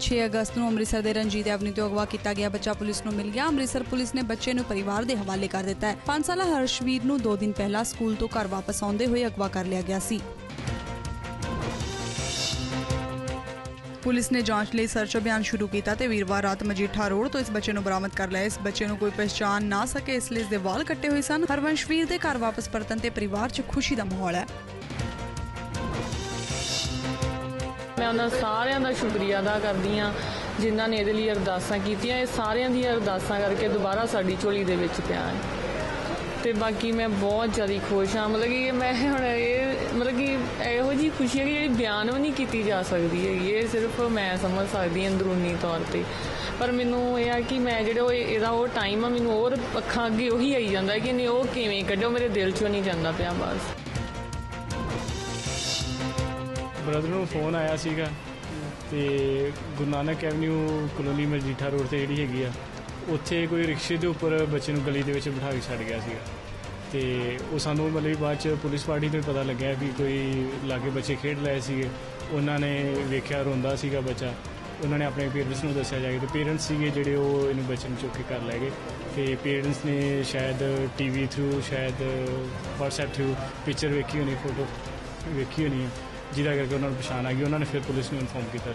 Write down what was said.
6 ਅਗਸਤ ਨੂੰ ਅੰਮ੍ਰਿਤਸਰ ਦੇ ਰਣਜੀਤ ਐਵਨਿਊ ਤੋਂ ਅਗਵਾ ਕੀਤਾ ਗਿਆ। ਬੱਚਾ ਪੁਲਿਸ ਨੂੰ ਮਿਲ ਗਿਆ। ਅੰਮ੍ਰਿਤਸਰ ਪੁਲਿਸ ਨੇ ਬੱਚੇ ਨੂੰ ਪਰਿਵਾਰ ਦੇ ਹਵਾਲੇ ਕਰ ਦਿੱਤਾ ਹੈ। 5 ਸਾਲਾ ਹਰਸ਼ਵੀਰ ਨੂੰ 2 ਦਿਨ ਪਹਿਲਾਂ ਸਕੂਲ ਤੋਂ ਘਰ ਵਾਪਸ ਆਉਂਦੇ ਹੋਏ ਅਗਵਾ ਕਰ ਲਿਆ ਗਿਆ ਸੀ। ਪੁਲਿਸ ਨੇ ਜਾਂਚ ਲਈ ਸਰਚ ਅਭਿਆਨ ਸ਼ੁਰੂ ਕੀਤਾ ਤੇ ਵੀਰਵਾਰ ਰਾਤ ਮਜੀਠਾ ਰੋਡ ਤੋਂ ਇਸ ਬੱਚੇ ਨੂੰ ਬਰਾਮਦ ਕਰ ਲਿਆ। ਇਸ ਬੱਚੇ ਨੂੰ ਕੋਈ ਪਛਾਣ ਨਾ ਸਕੇ, ਇਸ ਲਈ ਇਸ ਦੇ ਵਾਲ ਕੱਟੇ ਹੋਏ ਸਨ। ਹਰਵੰਸ਼ਵੀਰ ਦੇ ਘਰ ਵਾਪਸ ਪਰਤਣ ਤੇ ਪਰਿਵਾਰ 'ਚ ਖੁਸ਼ੀ ਦਾ ਮਾਹੌਲ ਹੈ। ਮੈਂ ਉਹਨਾਂ ਸਾਰਿਆਂ ਦਾ ਸ਼ੁਕਰੀਆ ਅਦਾ ਕਰਦੀ ਆ ਜਿਨ੍ਹਾਂ ਨੇ ਇਹਦੇ ਲਈ ਅਰਦਾਸਾਂ ਕੀਤੀਆਂ। ਇਹ ਸਾਰਿਆਂ ਦੀਆਂ ਅਰਦਾਸਾਂ ਕਰਕੇ ਦੁਬਾਰਾ ਸਾਡੀ ਝੋਲੀ ਦੇ ਵਿੱਚ ਪਿਆ ਹੈ। ਤੇ ਬਾਕੀ ਮੈਂ ਬਹੁਤ ਜ਼ਿਆਦਾ ਖੁਸ਼ ਹਾਂ। ਮਤਲਬ ਕਿ ਮੈਂ ਹੁਣ ਇਹ, ਮਤਲਬ ਕਿ ਇਹੋ ਜੀ ਖੁਸ਼ੀ ਹੈ ਕਿ ਜਿਹੜੀ ਬਿਆਨ ਵੀ ਨਹੀਂ ਕੀਤੀ ਜਾ ਸਕਦੀ ਹੈਗੀ। ਇਹ ਸਿਰਫ ਮੈਂ ਸਮਝ ਸਕਦੀ ਹਾਂ ਅੰਦਰੂਨੀ ਤੌਰ ਤੇ। ਪਰ ਮੈਨੂੰ ਇਹ ਆ ਕਿ ਮੈਂ ਜਿਹੜਾ ਉਹ, ਇਹਦਾ ਉਹ ਟਾਈਮ ਆ, ਮੈਨੂੰ ਹੋਰ ਅੱਖਾਂ ਅੱਗੇ ਉਹੀ ਆਈ ਜਾਂਦਾ ਕਿ ਨਹੀਂ, ਉਹ ਕਿਵੇਂ ਕੱਢਿਓ? ਮੇਰੇ ਦਿਲ ਚੋਂ ਨਹੀਂ ਜਾਂਦਾ ਪਿਆ ਬਸ। ਬ੍ਰਦਰ ਨੂੰ ਫੋਨ ਆਇਆ ਸੀਗਾ ਤੇ Guru Nanak avenue colony Majitha road ਤੇ ਜਿਹੜੀ ਹੈਗੀ ਆ, ਉੱਥੇ ਕੋਈ ਰਿਕਸ਼ੇ ਦੇ ਉੱਪਰ ਬੱਚੇ ਨੂੰ ਗਲੀ ਦੇ ਵਿੱਚ ਬਿਠਾ ਕੇ ਛੱਡ ਗਿਆ ਸੀਗਾ। ਤੇ ਉਹ ਸਾਨੂੰ ਮਤਲਬ ਬਾਅਦ ਚ ਪੁਲਿਸ ਪਾਰਟੀ ਤੋਂ ਪਤਾ ਲੱਗਿਆ ਵੀ ਕੋਈ ਲਾਗੇ ਬੱਚੇ ਖੇਡ ਲਏ ਸੀਗੇ। ਉਹਨਾਂ ਨੇ ਵੇਖਿਆ, ਰੋਂਦਾ ਸੀਗਾ ਬੱਚਾ। ਉਹਨਾਂ ਨੇ ਆਪਣੇ ਪੇਰੈਂਟਸ ਨੂੰ ਦੱਸਿਆ ਜਾ ਕੇ ਤੇ ਪੇਰੈਂਟਸ ਸੀਗੇ ਜਿਹੜੇ ਉਹ ਇਹਨੂੰ ਬੱਚੇ ਨੂੰ ਚੁੱਕ ਕੇ ਕਰ ਲੈ ਗਏ। ਤੇ ਪੇਰੈਂਟਸ ਨੇ ਸ਼ਾਇਦ ਟੀਵੀ ਥਰੂ ਸ਼ਾਇਦ WhatsApp ਥਰੂ ਪਿਕਚਰ ਵੇਖੀ ਹੋਣੀ ਫੋਟੋ ਵੇਖੀ ਹੋਣੀ ਹੈ ਜਿਹਦਾ ਕਰਕੇ ਉਹਨਾਂ ਨੂੰ ਪਛਾਣ ਆ ਗਈ ਉਹਨਾਂ ਨੇ ਫਿਰ ਪੁਲਿਸ ਨੂੰ ਇਨਫੋਰਮ ਕੀਤਾ।